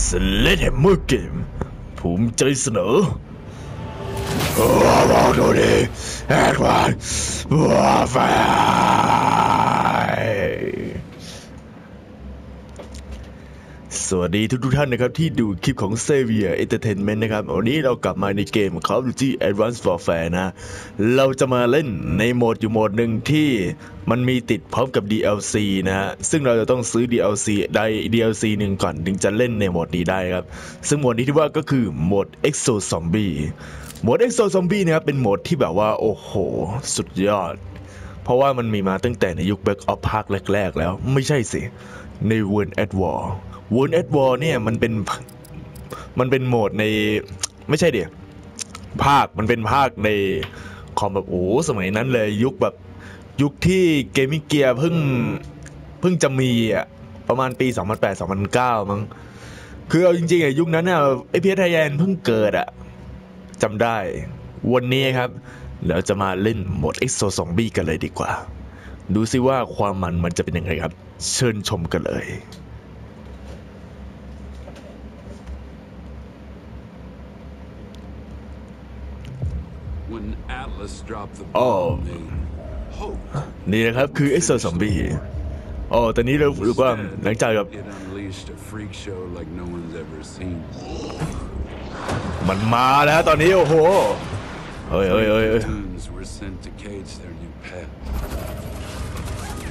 สเลดแฮมเมอร์เกม ภูมิใจเสนอโอ้ลองดูดิแอดวานว้าแฟ สวัสดีทุกทุกท่านนะครับ ที่ดูคลิปของ Savior Entertainment นะครับ วันนี้เรากลับมาในเกม Call of Duty Advanced Warfare นะ เราจะมาเล่นในโหมดอยู่โหมดหนึ่งที่มันมีติดพร้อมกับ DLC นะฮะ ซึ่งเราจะต้องซื้อ DLC ได้ DLC หนึ่งก่อน ถึงจะเล่นในโหมดนี้ได้ครับ ซึ่งโหมดนี้ที่ว่าก็คือโหมด Exo Zombie โหมด Exo Zombie นะครับเป็นโหมดที่แบบว่าโอ้โห สุดยอด เพราะว่ามันมีมาตั้งแต่ในยุค Back of ภาคแรก ๆ แล้ว ไม่ใช่สิ ใน World at War World at War เนี่ยมันเป็นมันเป็นโหมดในไม่ใช่เดียวภาคมันเป็นภาคในคอมแบบโอ้สมัยนั้นเลยยุคแบบยุคที่เกมมิเกียเพิ่งเพิ่งจะมีอะประมาณปี 2008-2009 มั้งคือเอาจริงๆอะยุคนั้นอะไอพีเอไทยแลนด์เพิ่งเกิดอะจำได้วันนี้ครับเราจะมาเล่นโหมด Exo Zombie กันเลยดีกว่า ดูซิว่าความมันมันจะเป็นยังไงครับ เชิญชมกันเลย When Atlas dropped the Oh. bomb, they hoped นี่นะครับคือ Exo Zombie อ๋อตอนนี้เรารู้ว่าหลังจากกับ it unleashed a freak show like no one's ever seen. มันมาแล้วตอนนี้ โอ้โห เฮ้ยเฮ้ยเฮ้ยเฮ้ย Platoons were sent to cage their new pet.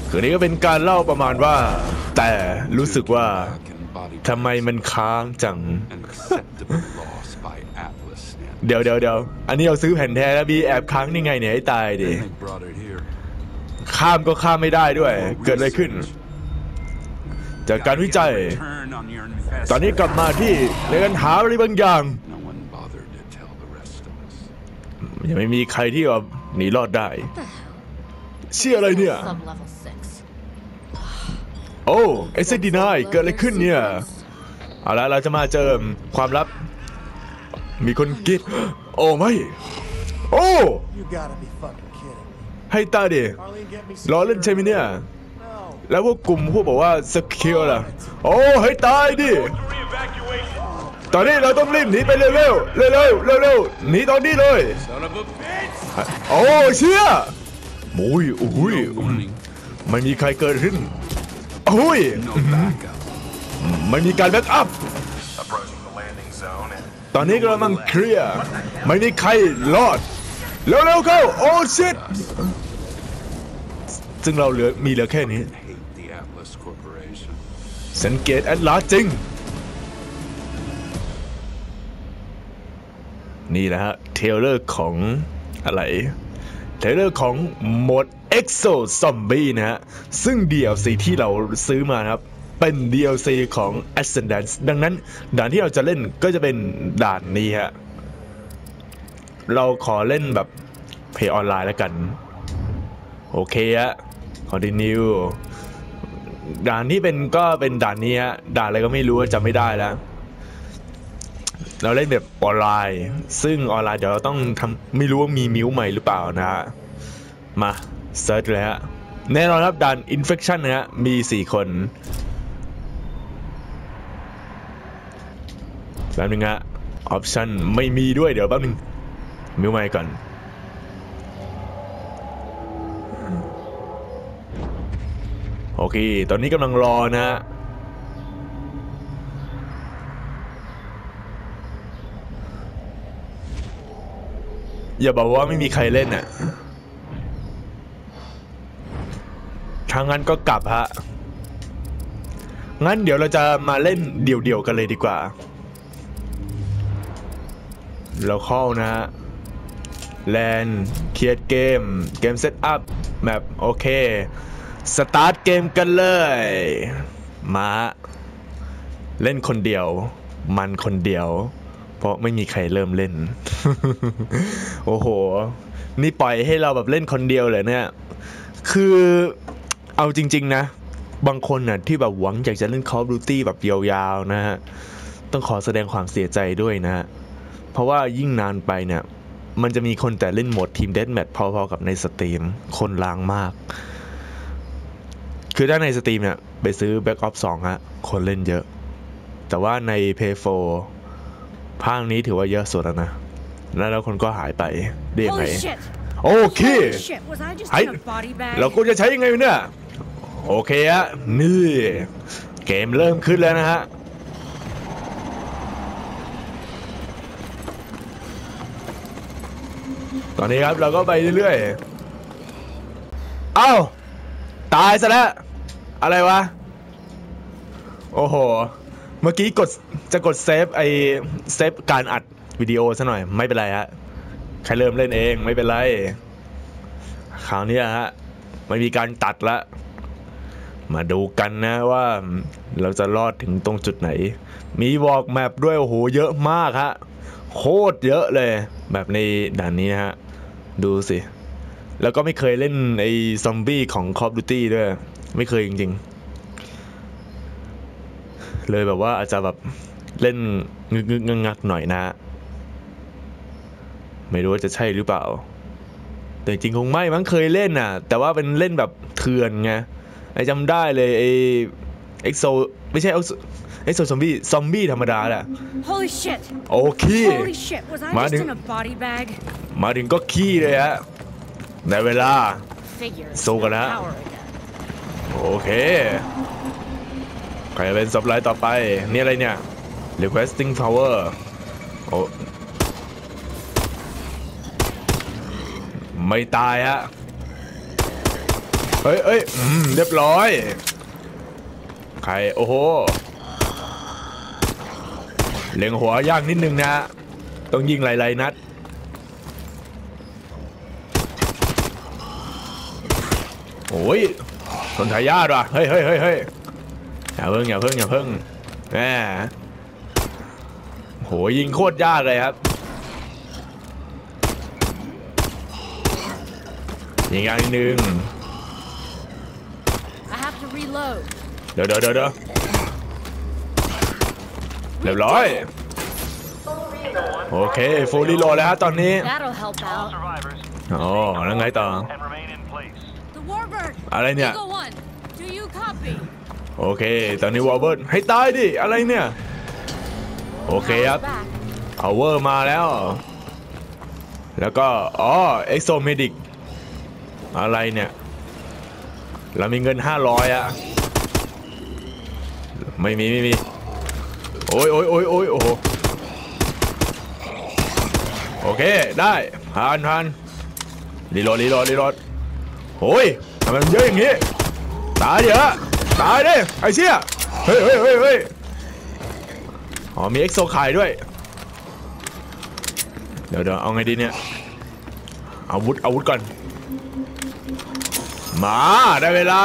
คือนี้ก็เป็นการเล่าประมาณว่า แต่รู้สึกว่า Back and body ทำไมมันค้างจัง เดี๋ยวเดี๋ยวเดี๋ยวอันนี้เราซื้อแผ่นแท้แล้วมีแอบค้างนี่ไงเนี่ยให้ตายดิ they brought it here. ข้ามก็ข้ามไม่ได้ด้วย เกิดอะไรขึ้น จากการวิจัย Return on your investment. ตอนนี้กลับมาที่ในการหาอะไรบางอย่าง No one bothered to tell the rest of us. ยังไม่มีใครที่แบบหนีรอดได้ เชื่ออะไรเนี่ย Sub level six. โอ้เอสดีนายเกิดอะไรขึ้นเนี่ย เอาละเราจะมาเจอความลับ มีคนกรีดโอ้ไม่ โอ้ You gotta be fucking kidding me. ให้ตายดิ Marlene, get me ล้อเล่นใช่ไหมเนี่ย No. แล้วพวกกลุ่มพวกบอกว่าสกิลล่ะ โอ้ให้ตายดิ ตอนนี้เราต้องรีบหนีไปเร็วๆ เร็วๆ เร็วๆเร็วๆหนีตอนนี้เลย Son of a bitch! โอ้เชี่ยโอ้ยโอ้ย Warning, ไม่มีใครเกิดขึ้นโอ้ย no backup. ไม่มีการแบ็กอัพ ตอนนี้กำลังเคลียร์ ไม่มีใครรอดเร็วๆเข้า โอ้ชิตซึ่งเราเหลือมีเหลือแค่นี้สังเกตแอดลาสจริง นี่แหละฮะ เทเลอร์ของอะไรเทเลอร์ของโหมด Exo Zombie นะฮะ ซึ่ง DLC ที่เราซื้อมาครับ เป็น DLC ของ Ascendance ดังนั้น ด่านที่เราจะเล่นก็จะเป็นด่านนี้ฮะ เราขอเล่นแบบเพย์ออนไลน์แล้วกัน โอเคฮะ continue ด่านที่เป็นก็เป็นด่านนี้ฮะ ด่านอะไรก็ไม่รู้จำไม่ได้แล้ว เราเล่นแบบออนไลน์ ซึ่งออนไลน์เดี๋ยวเราต้องทำไม่รู้ว่ามีมิวใหม่หรือเปล่านะฮะ มาเซิร์ชเลยฮะ แน่นอนครับด่าน infection นะฮะ มี 4 คน แป๊บนึงฮะออปชั่นไม่มีด้วยเดี๋ยวแป๊บนึงมิวใหม่ก่อนโอเค ตอนนี้กำลังรอนะฮะอย่าบอกว่าไม่มีใครเล่นอะทางนั้นก็กลับฮะ งั้นเดี๋ยวเราจะมาเล่นเดี่ยวๆกันเลยดีกว่า เราเข้านะฮะแลนเครียดเกม เกมเซตอัพแมปโอเค สตาร์ทเกมกันเลย มาเล่นคนเดียว มันคนเดียว เพราะไม่มีใครเริ่มเล่น โอ้โห นี่ปล่อยให้เราแบบเล่นคนเดียวเลยเนี่ย คือเอาจริง ๆ นะ บางคนน่ะที่แบบหวังอยากจะเล่น Call of Duty แบบยาวๆนะฮะ ต้องขอแสดงความเสียใจด้วยนะฮะ เพราะว่ายิ่งนานไปเนี่ย มันจะมีคนแต่เล่นโหมดทีมเด a แมทพอๆกับในสตรีม คนล้างมาก คือถ้าในสตรีมเนี่ย ไปซื้อ Back Ops 2ฮะ คนเล่นเยอะ แต่ว่าใน p a y 4ภาคนี้ถือว่าเยอะสุดแล้วนะ แล้วแล้วคนก็หายไปได้ยังไง Holy shit! โอเค Holy shit! Was I just ไอ้ in a body bag? เราควรจะใช้ยังไงวะเนี่ย โอเคฮะ นี่ เกมเริ่มขึ้นแล้วนะฮะ ตอนนี้ครับเราก็ไปเรื่อยๆ เอ้า ตายซะแล้ว อะไรวะ โอ้โห เมื่อกี้กดจะกดเซฟไอเซฟการอัดวิดีโอซะหน่อย ไม่เป็นไรฮะ ใครเริ่มเล่นเองไม่เป็นไร คราวนี้ฮะ ไม่มีการตัดละ มาดูกันนะว่าเราจะรอดถึงตรงจุดไหน มีวอล์กแมปด้วยโอ้โหเยอะมากฮะโคตรเยอะเลย แบบในด่านนี้นะฮะ ดูสิ แล้วก็ไม่เคยเล่นไอ้ซอมบี้ของ Call of Duty ด้วย ไม่เคยจริงๆ เลยแบบว่าอาจจะแบบเล่นงึกงึกงักงักๆหน่อยนะ ไม่รู้ว่าจะใช่หรือเปล่า แต่จริงๆคงไม่มั้งเคยเล่นน่ะ แต่ว่าเป็นเล่นแบบเถื่อนไงไอจำได้เลยไอเอ็กโซไม่ใช่เอ็กโซซอมบี้ซอมบี้ธรรมดาแหละ Holy shit! โอเค Holy shit! Was I Mà just đừng- in a body bag? มาถึงก็ขี้เลยฮะในเวลา Figures. Xô cả no đã. power again. โอเค ใครจะเป็นสับไลน์ต่อไป นี่อะไรเนี่ย requesting power โอ้ไม่ตายฮะ เฮ้ยเฮ้ยอืมเรียบร้อย ใคร โอ้โห เล็งหัวยากนิดนึงนะ ต้องยิงหลายๆนัด โอ้ยสนทายาทว่ะเฮ้ยเฮ้ยเฮ้ยเฮ้ยอย่าเพิ่งอย่าเพิ่งอย่าเพิ่งแหมโหยิงโคตรยากเลยครับยิงอันหนึ่ง I have to reload. เดี๋ยวเดี๋ยวเดี๋ยวเดี๋ยวเรียบร้อยโอเคฟูลรีโหลดแล้วฮะตอนนี้ That'll help out. Survivors อ๋อแล้วไงต่อ อะไรเนี่ย Eagle One. Do you copy? โอเค ตอนนี้วอลเบิร์ตให้ตายดิ อะไรเนี่ย โอเคครับ Power's back. power มาแล้ว แล้วก็ อ๋อ exomedic อะไรเนี่ย เรามีเงิน 500อะไม่มี ไม่มี โอ้ยโอ้ยโอ้ยโอ้ยโอ้โหโอเค ได้ผ่านผ่านรีโหลดรีโหลดรีโหลดโอ้ย ทำไมมันเยอะอย่างงี้ ตายเดี๋ยวะตายดิไอ้เชี่ยเฮ้ยเฮ้ยเฮ้ยเฮ้ยอ๋อมีเอ็กโซขายด้วย เดี๋ยวเดี๋ยวเอาไงดีเนี่ยอาวุธอาวุธก่อน มาได้เวลา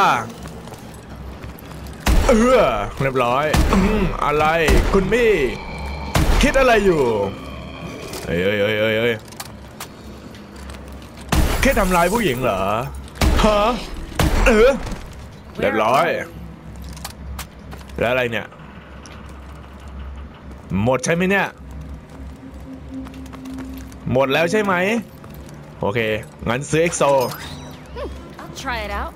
เออเรียบร้อยอืมอะไรคุณมี่ คิดอะไรอยู่เฮ้ยเฮ้ยเฮ้ยเฮ้ยแค่ทำร้ายผู้หญิงเหรอฮะ เออเรียบร้อย แล้วอะไรเนี่ย หมดใช่ไหมเนี่ย หมดแล้วใช่ไหม โอเค งั้นซื้อเอ็กโซ I'll try it out.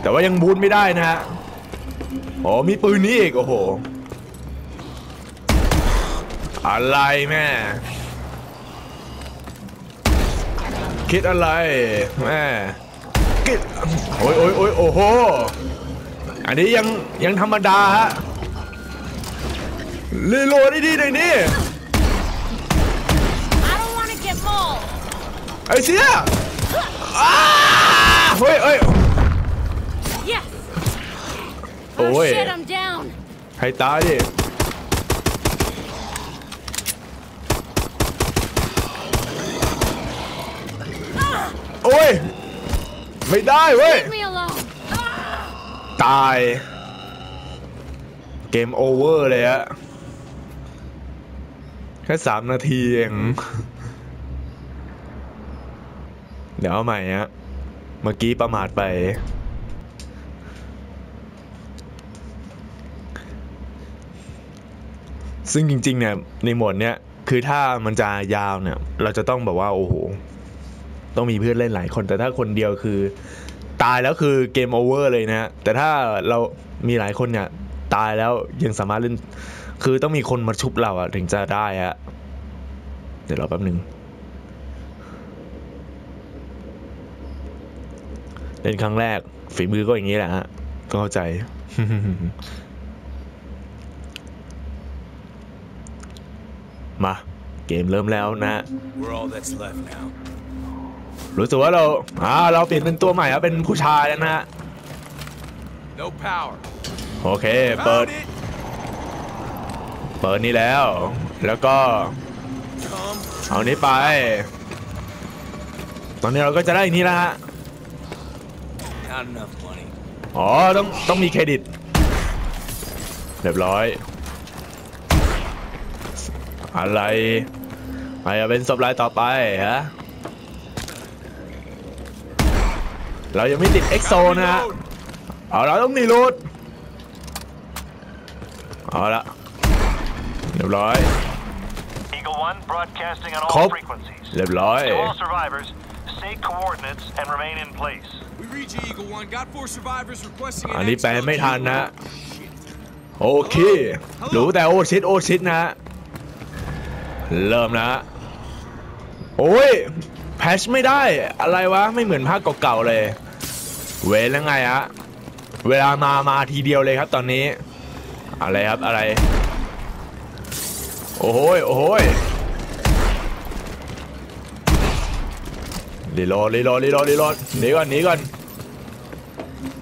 แต่ว่ายังบูทไม่ได้นะฮะอ๋อมีปืนนี้อีก โอ้โห อะไรแม่ คิดอะไรแม่ คิดโอ้ยโอ้ยโอ้ยโอ้โห อันนี้ยังยังธรรมดาฮะรีโหลดดีๆหน่อยนี่ไอ้เสียอาเฮ้ยเฮ้ย Yes. Oh, Oh, wait. shit! I'm down. ให้ตายดิโอ้ย ไม่ได้เว้ย Leave me alone. ตาย เกมโอเวอร์เลยอะแค่สามนาทีเอง เดี๋ยวเอาใหม่ฮะเมื่อกี้ประมาทไป ซึ่งจริงๆเนี่ยในโหมดเนี้ยคือถ้ามันจะยาวเนี่ย เราจะต้องแบบว่า โอ้โห ต้องมีเพื่อนเล่นหลายคน แต่ถ้าคนเดียวคือ ตายแล้วคือเกมโอเวอร์เลยนะ แต่ถ้าเรามีหลายคนเนี่ย ตายแล้วยังสามารถเล่น คือต้องมีคนมาชุบเราอะถึงจะได้ฮะเดี๋ยวรอแป๊บหนึ่งเล่นครั้งแรก ฝีมือก็อย่างนี้แหละฮะก็เข้าใจมา เกมเริ่มแล้วนะ รู้สึกว่าเราอ่าเราเปลี่ยนเป็นตัวใหม่ครับเป็นผู้ชายแล้วนะฮะ No power. โอเคเปิด Found it. เปิดนี่แล้ว แล้วก็ Come. เอานี้ไป ตอนนี้เราก็จะได้อันนี้แล้วฮะ Not enough money. อ๋อต้องต้องมีเครดิตเรียบร้อย อะไรอะไรจะเป็นศพรายต่อไปฮะ เรายังไม่ติดเอ็กโซนะฮะเอาเราต้องมีรูดเอาละเรียบร้อย Eagle 1 broadcasting on all Cop. frequencies. เรียบร้อย To all survivors, stay coordinates and remain in place. We read you, Eagle One. Got four survivors requesting อัน an นี้แปล exfil ไม่ทันนะ Shit. โอเครู้แต่โอชิดโอชิดนะฮะเริ่มนะฮะโอ้ย แพชไม่ได้อะไรวะ ไม่เหมือนภาคเก่าๆเลย เวรแล้วไงฮะเวลามามาทีเดียวเลยครับตอนนี้ อะไรครับอะไร โอ้โหโอ้โหรีโหลดรีโหลดรีโหลดรีโหลดหนีก่อนหนีก่อน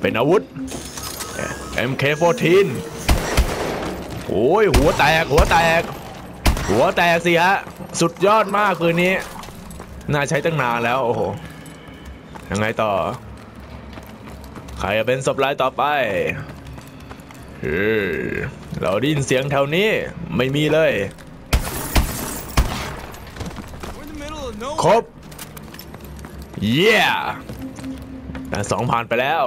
เป็นอาวุธ MK14 โอ้ยหัวแตกหัวแตก หัวแตกสิฮะ สุดยอดมากคืนนี้ น่าใช้ตั้งนานแล้วโอ้โหยังไงต่อ ใครจะเป็นศพรายต่อไปเฮ้ยเราได้ยินเสียงแถวนี้ไม่มีเลย ครบ เย้ด่านสองผ่านไปแล้ว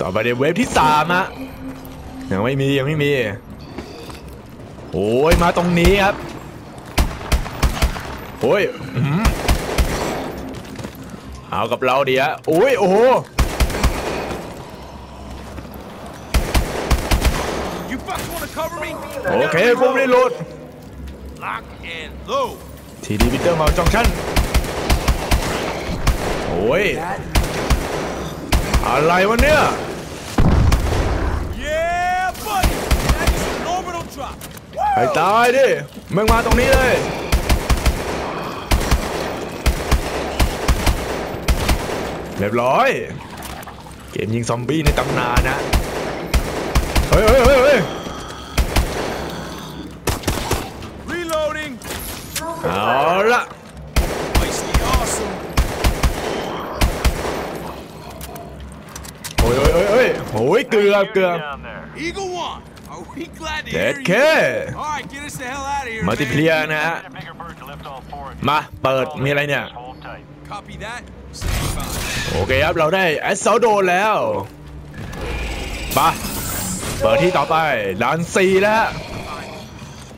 ต่อไปในเวฟที่สามอะยังไม่มียังไม่มี โอ้ยมาตรงนี้ครับ โอ้ยอื้อหือเอากับเราดีฮะโอ้ยโอ้โห You fucks want to cover me? โอเคผมได้โหลด Lock and load. ทีดีวิเตอร์มาจองชั่นโอ้ย อะไรวะเนี่ย Yeah, buddy. That is an orbital drop. ให้ตายดิมึงมาตรงนี้เลย เรียบร้อย เกมยิงซอมบี้ในตำนานนะ เฮ้ยเฮ้ยเฮ้ยเฮ้ย Reloading. เอาละ Feisty awesome. โอ้ยโอ้ยโอ้ยโอ้ยโอ้ยเกลือเกลือ Down there. Eagle One. Are we glad to เด็ hear ด you? เค All right, get us the hell out of here. มัลติเพลีย man. นะฮะ Get a bigger bird to lift all four of you. มา เปิด มีอะไรเนี่ย โอเคครับ เราได้แอสเซลโดนแล้วไปะเปิดที่ต่อไปด่านสี่แล้ว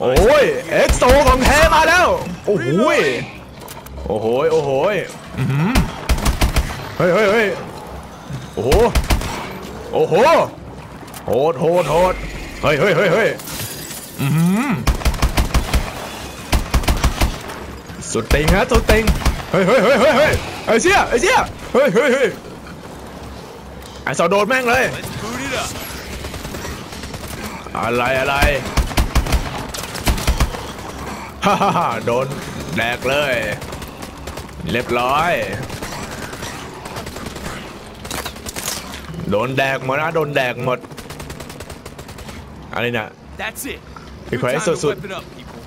โอ้ยเอ็กโซของแท้มาแล้ว โอ้โหยโอ้โหยโอ้โหยเฮ้ยเฮ้ยเฮ้ยโอ้โหโอ้โหโหดโหดโหดเฮ้ยเฮ้ยเฮ้ยเฮ้ยสุดติงฮะสุดติงเฮ้ยเฮ้ยเฮ้ยเฮ้ยเฮ้ยไอ้เชี่ยไอ้เชี่ย เฮ้ยเฮ้ยเฮ้ยไอ้สาวโดนแม่งเลย อะไรอะไรฮ่าฮ่าโดนแดกเลย เรียบร้อย โดนแดกหมดนะ โดนแดกหมด อะไรเนี่ย That's it. Big Good Christ, time so- to so- whip it up, people.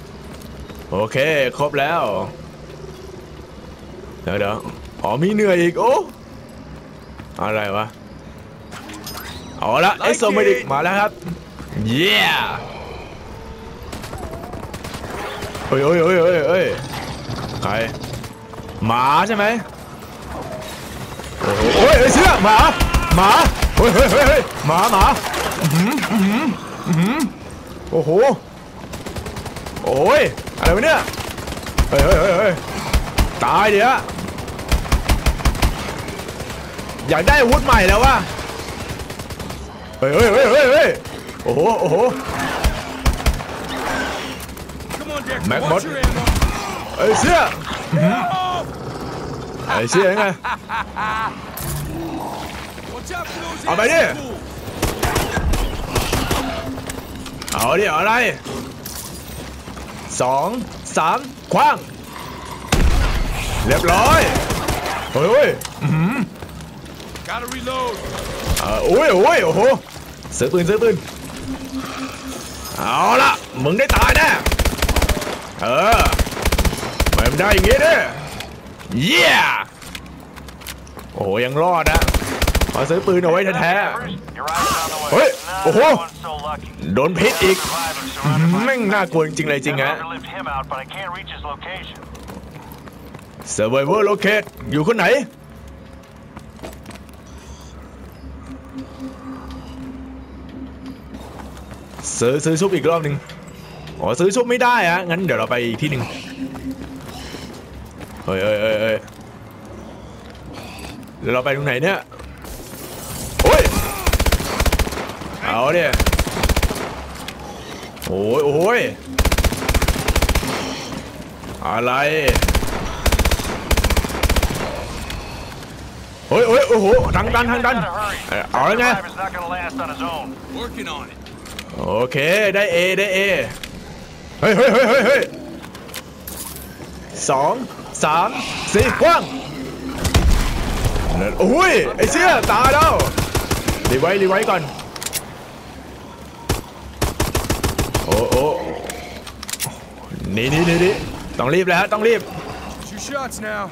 โอเค ครบแล้ว เดี๋ยวเดี๋ยว อ๋อมีเหนื่อยอีกโอ้อะไรวะเอาละเอ็กโซเมดิกมาแล้วครับเย้เฮ้ยเฮ้ยเฮ้ยเฮ้ยเฮ้ยใครหมาใช่ไหมโอ้โหโอ้ยเอ้ยเชื่อหมาหมาเฮ้ยเฮ้ยเฮ้ยเฮ้ยหมาหมาอื้อหืออื้อหืออื้อหือโอ้โหโอ้ยอะไรวะเนี่ยเฮ้ยเฮ้ยเฮ้ยเฮ้ยตายเดี๋ยว อยากได้อาวุธใหม่แล้ววะเฮ้ยเฮ้ยเฮ้ยเฮ้ยเฮ้ยโอ้โหโอ้โห Come on, Dex. Mac Watch Mod- your ammo. ไอ้เชี่ยไอ้เชี่ยยังไง Watch out for those เอาไปดิ acid pools. เอาดิเอาอะไรสองสามคว้าง เรียบร้อย เฮ้ย เฮ้ย Gotta reload. เออโอ้ยโอ้ยโอ้โหซื้อปืนซื้อปืนเอาละมึงได้ตายแน่เออไม่ได้อย่างงี้ดิเยี่ยโอ้โหยังรอดนะขอซื้อปืนเอาไว้แท้ You're riding on the way. Oi, Not oh, oh. everyone's so lucky. ๆโดนพิษอีก Survivor อื้อ surrounded หือ by แม่งน่ากลัวจริงๆเลยจริงฮะ Never lived him out, but I can't reach his location. Survivor Locate อยู่คนไหน ซื้อซื้อชุบอีกรอบหนึ่งอ๋อซื้อชุบไม่ได้อะงั้นเดี๋ยวเราไปอีกที่หนึ่งเฮ้ยเฮ้ยเฮ้ยเฮ้ยเดี๋ยวเราไปตรงไหนเนี่ยโอ้ยเอาเนี่ยโอ้ยโอ้ยอะไรเฮ้ยเฮ้ยโอ้โหทางดันทางดันเอ่อเอาแล้วไง โอเคได้เอได้เอเฮ้ยเฮ้ยเฮ้ยเฮ้ยเฮ้ยสองสามสี่กว้างนั่นโอ้ยไอ้เชี่ยตายแล้วรีไว้รีไว้ก่อนโอ้โอ้นี่นี่นี่นี่ต้องรีบแล้วต้องรีบ Two shots now.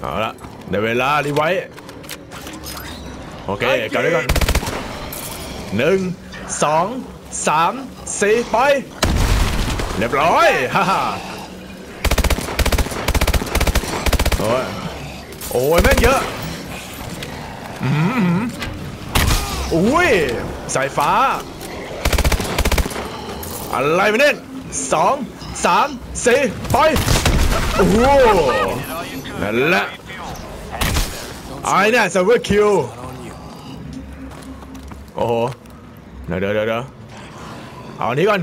เอาละได้เวลารีไว้โอเคกลับด้วยกัน หนึ่งสองสามสี่ไป เรียบร้อยฮ่าฮ่าโอ้ยโอ้ยแม่งเยอะอือหืออุ้ยสายฟ้า อะไรมาเนี่ยสองสามสี่ไปโอ้โหนั่นแหละไอ้เนี่ยเซิร์ฟเวอร์คิวโอ้โห เดี๋ยวเดี๋ยวเดี๋ยวเดี๋ยวเอาอันนี้ก่อน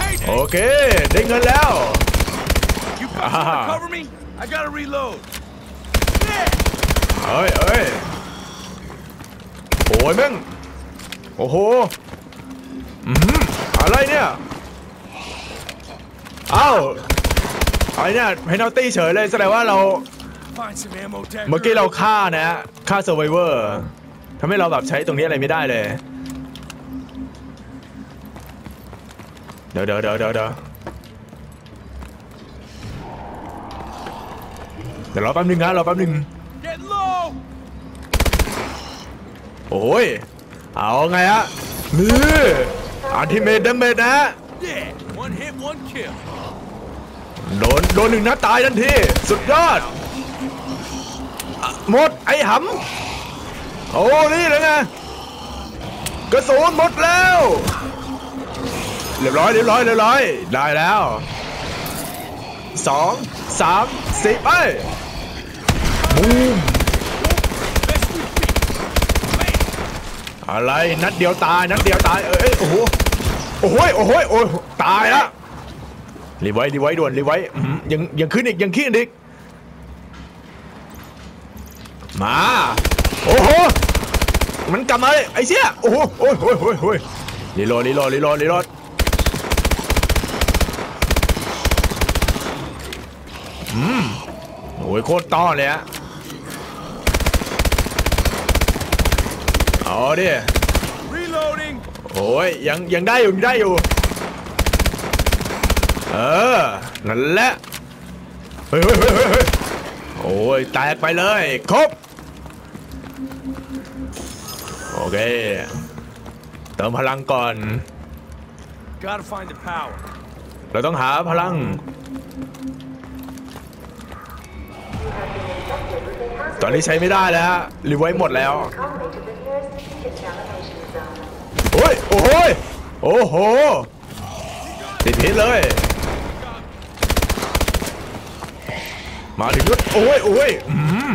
Hey, โอ Dex. เค ได้เงินแล้ว You Ah. gonna cover me? I gotta reload. Yeah. เอ้ยเอ้ยโอ้ยแม่ง โอ้โหอืมอะไรเนี่ยเอ้าอะไรเนี่ยเพน a ลตี้เฉยเลยแสดงว่าเรา Find some ammo, Dex. เมื่อกี้เราฆ่านะฮะฆ่าเซอร์ไวเวอร์ทำให้เราแบบใช้ตรงนี้อะไรไม่ได้เลย เดี๋ยวเดี๋ยวเดี๋ยวเดี๋ยวเดี๋ยวเดี๋ยวรอแป๊บนึงนะรอแป๊บนึงโอ้ย เอาไงฮะนี่อันทิเมตเดเมตนะโดนโดนหนึ่งนัดตายทันที สุดยอด หมดไอ้หำโอ้นี่เลยไงกระสุนหมดแล้ว รียบร้อยเรียบร้อยเรียบร้อย ได้แล้วสองสามสี่ไปบูมอะไรนัดเดียวตายนัดเดียวตายเอ้ยโอ้โหโอ้โหโอ้โหโอ้โหตายละรีไว้รีไว้ด่วนรีไว้ยังยังขึ้นอีกยังขึ้นอีกมาโอ้โหมันกลับมาเลยไอ้เชี่ยโอ้โหโอ้โอ้ยโอ้ยโอ้ยรีโหลดรีโหลดรีโหลดรีโหลด อืมโอ้ยโคตรต้อนเลยฮะเอาดิ Reloading. โอ้ยยังยังได้อยู่ยังได้อยู่ เออ นั่นแหละ เฮ้ยเฮ้ยเฮ้ยเฮ้ยเฮ้ยโอ้ยแตกไปเลย ครบ โอเค เติมพลังก่อน Gotta find the power. เราต้องหาพลัง ตอนนี้ใช้ไม่ได้แล้วรีไว้หมดแล้ว โอ้ย โอ้โหยโอ้โห ติดพิษเลย มาถึงยุดโอ้ยโอ้ยอืม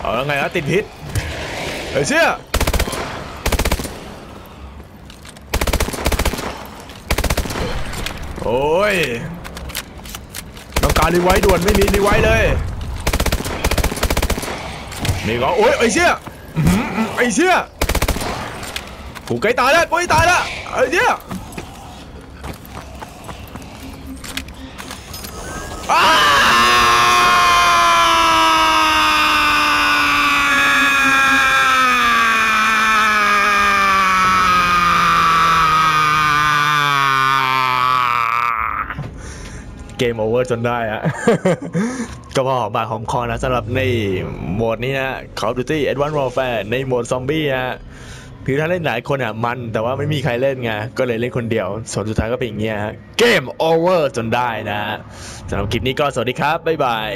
เอาแล้วไงนะติดพิษเฮ้ยเชี่ยโอ้ย ต้องการรีไว้ด่วนไม่มีรีไว้เลย นี่ก็โอ้ยไอ้เชี่ยอื้อหือไอ้เชี่ยกูใกล้ตายแล้วกูใกล้ตายแล้วไอ้เชี่ยอ้าเก มโอเวอร์จนได้อะก็พอหอมปากหอมคอนะสำหรับในโหมดนี้นะ Call of Duty Advanced Warfare ในโหมดซอมบี้ฮะคือถ้าเล่นหลายคนอะมัน แต่ว่าไม่มีใครเล่นไงก็เลยเล่นคนเดียว ส่วนสุดท้ายก็เป็นอย่างเงี้ยฮะเกมโอเวอร์จนได้นะสำหรับคลิปนี้ก็สวัสดีครับ บ๊ายบาย